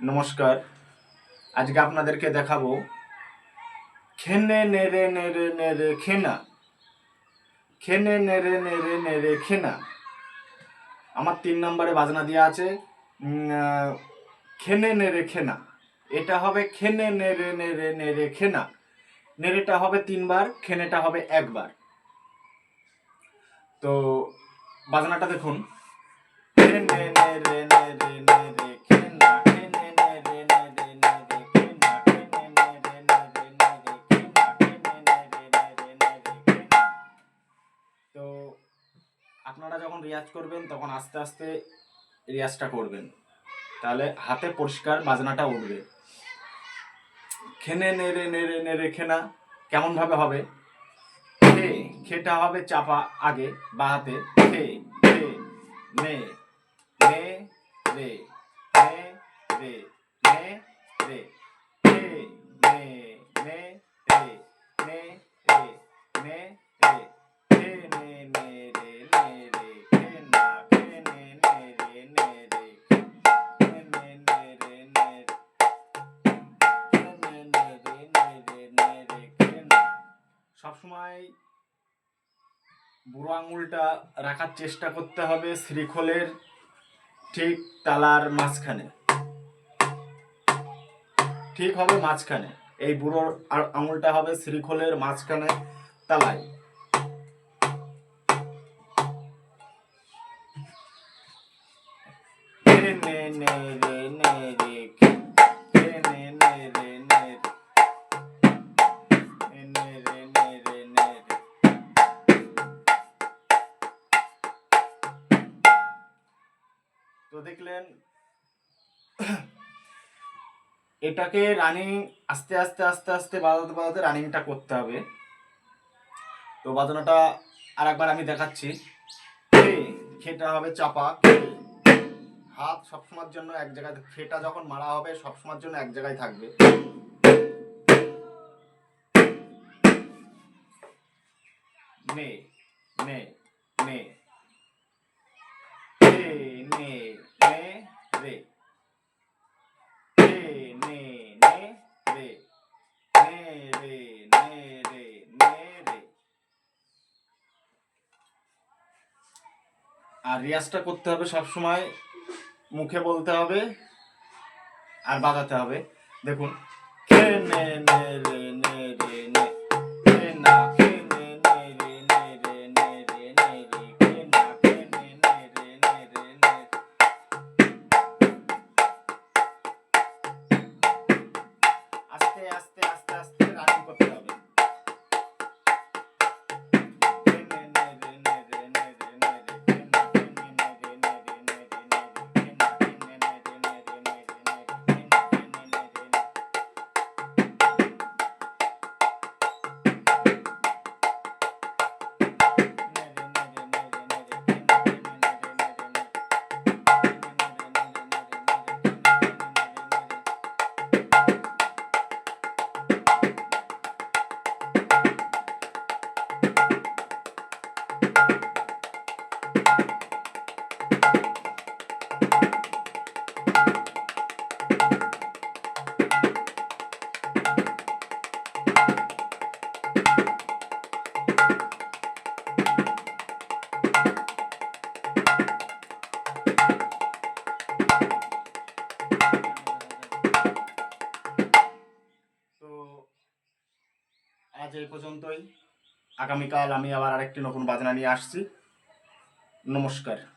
নমস্কার। আজকে আপনাদেরকে দেখাবো খেনে নেড়ে নেড়ে নেড়ে খেনা। খেনে নেড়ে নেড়ে নেড়ে খেনা। আমার তিন নম্বরে বাজনা দেওয়া আছে খেনে নেড়ে খেনা। এটা হবে খেনে নেড়ে নেড়ে নেড়ে খেনা। নেড়েটা হবে তিনবার, খেনেটা হবে একবার। তো বাজনাটা দেখুন। খেনে নেড়ে আপনারা যখন রিয়াজ করবেন, তখন আস্তে আস্তে রিয়াজটা করবেন। তাহলে হাতে পরিষ্কার বাজনাটা উঠবে। খেনে, নেড়ে নেড়ে নেড়ে খেনা কেমন ভাবে হবে? খে, খেটা হবে চাপা আগে বা হাতে। খে খে, নে নে, রে নে রে নে, রে, খে, নে নে সবসময় বুড়ো আঙুলটা রাখার চেষ্টা করতে হবে শ্রীখোলের ঠিক তালার মাঝখানে ঠিক হবে মাঝখানে এই বুড়ো আঙুলটা হবে শ্রীখোলের মাঝখানে তালায় নে নে নে নে নে রে দেখলেন, এটাকে রানিং আস্তে আস্তে আস্তে আস্তে, বাজাতে বাজাতে রানিংটা করতে হবে। তো বাজনাটা আর একবার আমি দেখাচ্ছি। খেটা হবে চাপা। হাত সবসময়ের জন্য এক জায়গায়, খেটা যখন মারা হবে, সবসময়ের জন্য এক জায়গায় থাকবে। নে নে নে। নে। আর রিয়াজটা করতে হবে সব সময় মুখে বলতে হবে আর বাজাতে হবে। দেখুন নে রে। আস্তে আস্তে আস্তে আস্তে রানিং করতে হবে। এই পর্যন্তই। আগামীকাল আমি আবার আরেকটি নতুন বাজনা নিয়ে আসছি। নমস্কার।